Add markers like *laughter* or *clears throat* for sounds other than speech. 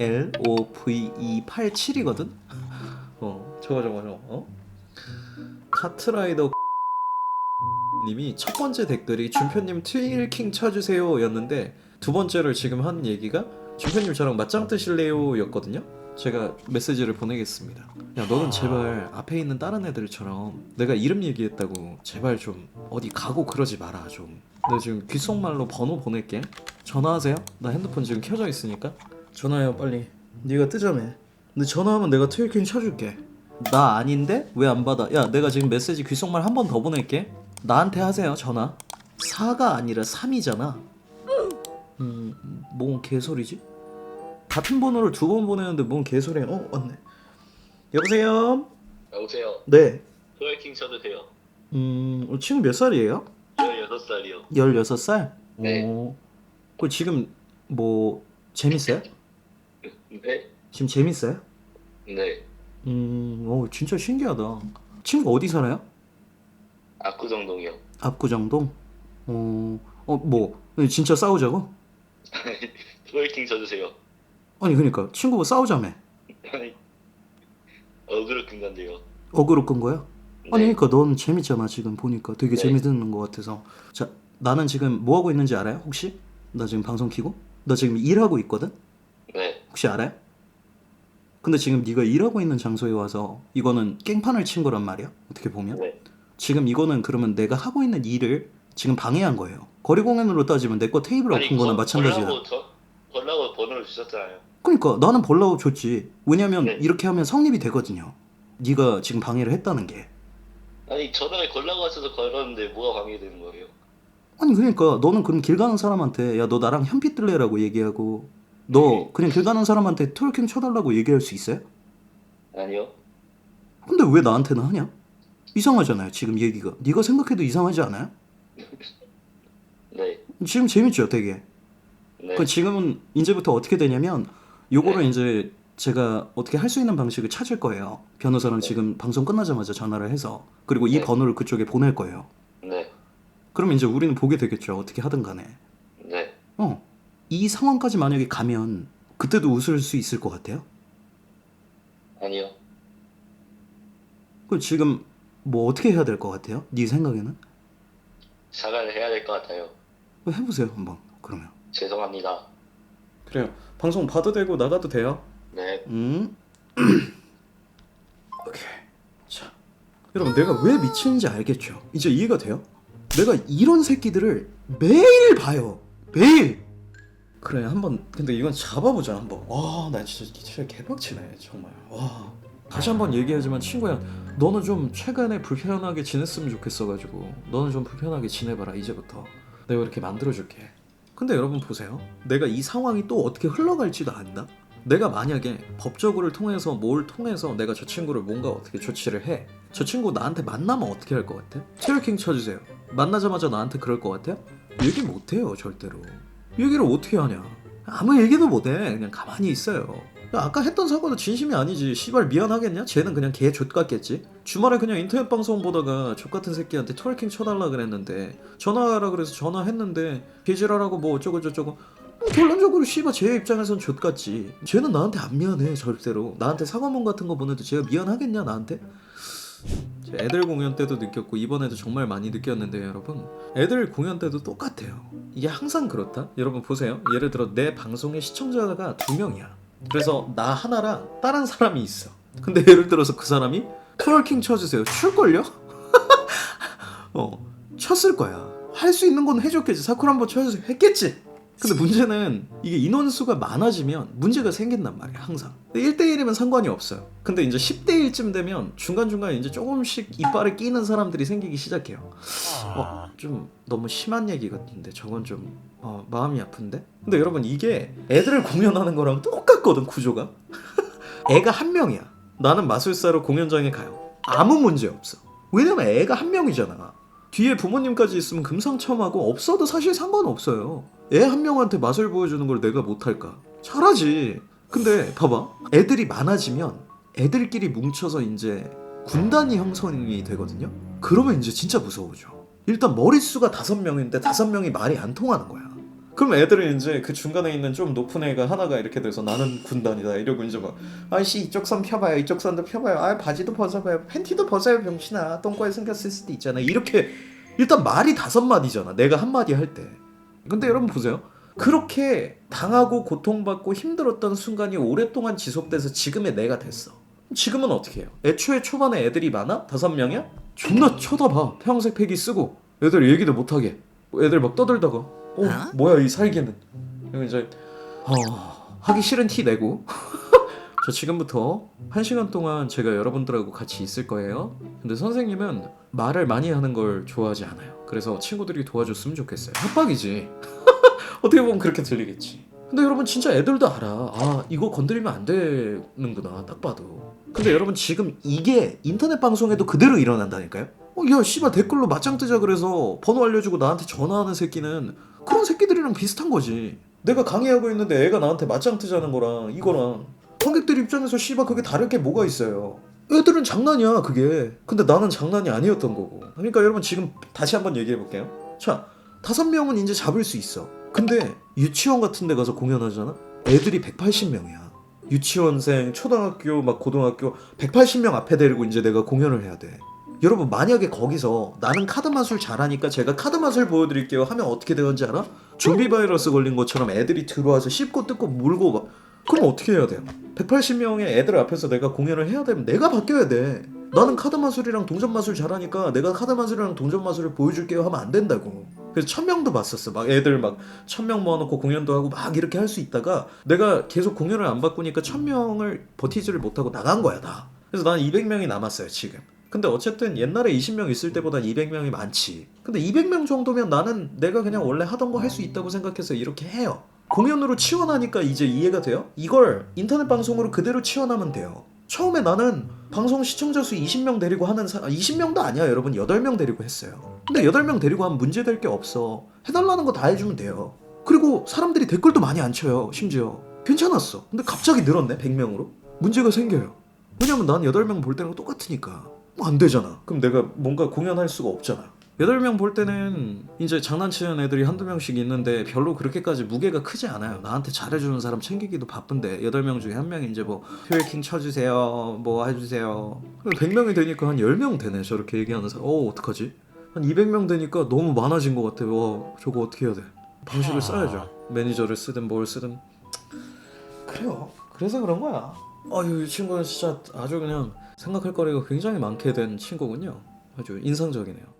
L O V E 87이거든. 어 저거 저거 저거. 어? 카트라이더 님이 첫 번째 댓글이 준표님 트윌킹 쳐주세요였는데 두 번째로 지금 한 얘기가 준표님 저랑 맞짱 뜨실래요였거든요. 제가 메시지를 보내겠습니다. 야 너는 제발 앞에 있는 다른 애들처럼 내가 이름 얘기했다고 제발 좀 어디 가고 그러지 마라 좀. 내가 지금 귓속말로 번호 보낼게. 전화하세요. 나 핸드폰 지금 켜져 있으니까. 전화해요 빨리. 네가 뜨자며. 근데 전화하면 내가 트윌킹 쳐줄게. 나 아닌데 왜 안 받아? 야 내가 지금 메시지 귓속말 한 번 더 보낼게. 나한테 하세요 전화. 4가 아니라 3이잖아. 음, 뭔 개소리지? 같은 번호를 두 번 보내는데 뭔 개소리야? 어, 왔네. 여보세요? 여보세요. 네. 트래킹 쳐도 돼요. 음, 어, 친구 몇 살이에요? 16살이요. 16살? 네. 오. 그 지금 뭐 재밌어요? 네? 지금 재밌어요? 네. 음, 오, 진짜 신기하다. 친구 어디 살아요? 압구정동이요. 압구정동? 어, 어, 뭐 진짜 싸우자고? *laughs* 트래킹 쳐주세요. 아니 그러니까 친구가 싸우자며. 아니, 어그로 끈 건데요. 어그로 끈 거야? 네. 아니 그러니까 넌 재밌잖아 지금 보니까 되게 네. 재밌는 것 같아서 자 나는 지금 뭐 하고 있는지 알아요 혹시? 나 지금 방송 키고? 나 지금 일하고 있거든? 네. 혹시 알아요? 근데 지금 네가 일하고 있는 장소에 와서 이거는 깽판을 친 거란 말이야 어떻게 보면 네. 지금 이거는 그러면 내가 하고 있는 일을 지금 방해한 거예요 거리 공연으로 따지면 내 거 테이블 엎은 거나 거- 마찬가지야 걸라고 저, 번호를 주셨잖아요. 그러니까 나는 벌라고 줬지 왜냐면 네. 이렇게 하면 성립이 되거든요 네가 지금 방해를 했다는 게 아니, 전화에 걸라고 하셔서 걸었는데 뭐가 방해되는 거예요? 아니 그러니까 너는 그럼 길 가는 사람한테 야 너 나랑 현피 뜰래라고 얘기하고 너 그냥 길 가는 사람한테 트월킹 쳐달라고 얘기할 수 있어요? 아니요. 근데 왜 나한테는 하냐? 이상하잖아요 지금 얘기가 네가 생각해도 이상하지 않아요? *laughs* 네. 지금 재밌죠 되게 네. 그 지금은 이제부터 어떻게 되냐면 요거를 이제 제가 어떻게 할 수 있는 방식을 찾을 거예요 변호사랑 네. 지금 방송 끝나자마자 전화를 해서 그리고 이 네. 번호를 그쪽에 보낼 거예요 네. 그럼 이제 우리는 보게 되겠죠 어떻게 하든 간에 네. 어, 이 상황까지 만약에 가면 그때도 웃을 수 있을 것 같아요? 아니요. 그 지금 뭐 어떻게 해야 될 것 같아요? 네 생각에는? 사과를 해야 될 것 같아요. 해보세요 한번 그러면 죄송합니다. 그래요 방송 봐도 되고 나가도 돼요 네. 음 *clears throat* 오케이 자 여러분 내가 왜 미치는지 알겠죠? 이제 이해가 돼요? 내가 이런 새끼들을 매일 봐요 매일 그래 한번 근데 이건 잡아보자 한번 와나 진짜 진짜 개빡치네 정말 와 다시 한번 얘기하지만 친구야 너는 좀 최근에 불편하게 지냈으면 좋겠어가지고 너는 좀 불편하게 지내봐라 이제부터 내가 이렇게 만들어줄게 근데 여러분 보세요 내가 이 상황이 또 어떻게 흘러갈지도 안다 내가 만약에 법적으로를 통해서 뭘 통해서 내가 저 친구를 뭔가 어떻게 조치를 해. 저 친구 나한테 만나면 어떻게 할 것 같아? 트래킹 쳐주세요. 만나자마자 나한테 그럴 것 같아요? 얘기 못해요 절대로. 얘기를 어떻게 하냐? 아무 얘기도 못해. 그냥 가만히 있어요. 야, 아까 했던 사고도 진심이 아니지. 시발 미안하겠냐? 쟤는 그냥 개 족같겠지. 주말에 그냥 인터넷 방송 보다가 족같은 새끼한테 트래킹 쳐달라 그랬는데 전화하라 그래서 전화했는데 개지랄하고 뭐 어쩌고 저쩌고 뭐 결론적으로 씨발 제 입장에선 족같지 쟤는 나한테 안 미안해 절대로 나한테 사과문 같은 거 보내도 쟤가 미안하겠냐 나한테? 제 애들 공연 때도 느꼈고 이번에도 정말 많이 느꼈는데 여러분. 애들 공연 때도 똑같아요. 이게 항상 그렇다? 여러분 보세요. 예를 들어 내 방송의 시청자가 두 명이야. 그래서 나 하나랑 다른 사람이 있어. 근데 예를 들어서 그 사람이 트월킹 쳐주세요. 출걸요? *laughs* 어 쳤을 거야. 할 수 있는 건 해줬겠지. 사쿠라 한번 쳐주세요. 했겠지 근데 문제는 이게 인원수가 많아지면 문제가 생긴단 말이야 항상. 1대1이면 상관이 없어요. 근데 이제 10대1쯤 되면 중간중간에 이제 조금씩 이빨을 끼는 사람들이 생기기 시작해요. 어, 좀 너무 심한 얘기 같은데 저건 좀 어, 마음이 아픈데? 근데 여러분 이게 애들 공연하는 거랑 똑같거든 구조가. *laughs* 애가 한 명이야. 나는 마술사로 공연장에 가요. 아무 문제 없어. 왜냐면 애가 한 명이잖아. 뒤에 부모님까지 있으면 금상첨화고 없어도 사실 상관없어요. 애 한 명한테 맛을 보여주는 걸 내가 못할까? 잘하지. 근데 봐봐. 애들이 많아지면 애들끼리 뭉쳐서 이제 군단이 형성이 되거든요. 그러면 이제 진짜 무서워져. 일단 머릿수가 다섯 명인데 다섯 명이 말이 안 통하는 거야. 그럼 애들은 이제 그 중간에 있는 좀 높은 애가 하나가 이렇게 돼서 나는 군단이다 이러고 이제 막 아이씨 이쪽 선 펴봐요 이쪽 선도 펴봐요 아 바지도 벗어봐요 팬티도 벗어요 병신아 똥꼬에 숨겼을 수도 있잖아 이렇게 일단 말이 다섯 마디잖아 내가 한 마디 할 때 근데 여러분 보세요. 그렇게 당하고 고통받고 힘들었던 순간이 오랫동안 지속돼서 지금의 내가 됐어. 지금은 어떻게 해요? 애초에 초반에 애들이 많아? 다섯 명이야? 존나 쳐다봐. 태양색 패기 쓰고. 애들 얘기도 못하게. 애들 막 떠들다가. 어 뭐야 이 살기는. 이제 어, 하기 싫은 티 내고 저 지금부터 한 시간 동안 제가 여러분들하고 같이 있을 거예요. 근데 선생님은 말을 많이 하는 걸 좋아하지 않아요. 그래서 친구들이 도와줬으면 좋겠어요. 협박이지. *laughs* 어떻게 보면 그렇게 들리겠지. 근데 여러분 진짜 애들도 알아. 아 이거 건드리면 안 되는구나 딱 봐도. 근데 여러분 지금 이게 인터넷 방송에도 그대로 일어난다니까요? 어, 야 씨발 댓글로 맞짱 뜨자 그래서 번호 알려주고 나한테 전화하는 새끼는 그런 새끼들이랑 비슷한 거지. 내가 강의하고 있는데 애가 나한테 맞짱 뜨자는 거랑 이거랑 관객들 입장에서 씨발 그게 다를 게 뭐가 있어요? 애들은 장난이야 그게. 근데 나는 장난이 아니었던 거고. 그러니까 여러분 지금 다시 한번 얘기해 볼게요. 자 다섯 명은 이제 잡을 수 있어. 근데 유치원 같은 데 가서 공연하잖아? 애들이 180명이야. 유치원생 초등학교 막 고등학교 180명 앞에 데리고 이제 내가 공연을 해야 돼. 여러분 만약에 거기서 나는 카드 마술 잘하니까 제가 카드 마술 보여드릴게요 하면 어떻게 되는지 알아? 좀비 바이러스 걸린 것처럼 애들이 들어와서 씹고 뜯고 물고 막 그럼 어떻게 해야 돼요? 180명의 애들 앞에서 내가 공연을 해야 되면 내가 바뀌어야 돼 나는 카드 마술이랑 동전 마술 잘하니까 내가 카드 마술이랑 동전 마술을 보여줄게요 하면 안 된다고 그래서 천 명도 봤었어 막 애들 막 천 명 모아놓고 공연도 하고 막 이렇게 할 수 있다가 내가 계속 공연을 안 바꾸니까 천 명을 버티지를 못하고 나간 거야 다 그래서 나는 200명이 남았어요 지금 근데 어쨌든 옛날에 20명 있을 때보단 200명이 많지. 근데 200명 정도면 나는 내가 그냥 원래 하던 거 할 수 있다고 생각해서 이렇게 해요. 공연으로 치원하니까 이제 이해가 돼요? 이걸 인터넷 방송으로 그대로 치원하면 돼요. 처음에 나는 방송 시청자 수 20명 데리고 하는 사 20명도 아니야 여러분 8명 데리고 했어요. 근데 8명 데리고 하면 문제될 게 없어. 해달라는 거 다 해주면 돼요. 그리고 사람들이 댓글도 많이 안 쳐요 심지어. 괜찮았어. 근데 갑자기 늘었네 100명으로. 문제가 생겨요. 왜냐면 난 8명 볼 때랑 똑같으니까. 뭐 안 되잖아. 그럼 내가 뭔가 공연할 수가 없잖아. 여덟 명볼 때는 이제 장난치는 애들이 한두 명씩 있는데 별로 그렇게까지 무게가 크지 않아요. 나한테 잘해주는 사람 챙기기도 바쁜데 여덟 명 중에 한 명 이제 뭐 효일킹 쳐주세요, 뭐 해주세요. 100명이 되니까 한 10명 되네. 저렇게 얘기하는 사람. 어 어떡하지? 한 200명 되니까 너무 많아진 것 같아. 와 저거 어떻게 해야 돼? 방식을 써야죠. 매니저를 쓰든 뭘 쓰든. 그래요. 그래서 그런 거야. 아유 이 친구는 진짜 아주 그냥 생각할 거리가 굉장히 많게 된 친구군요. 아주 인상적이네요.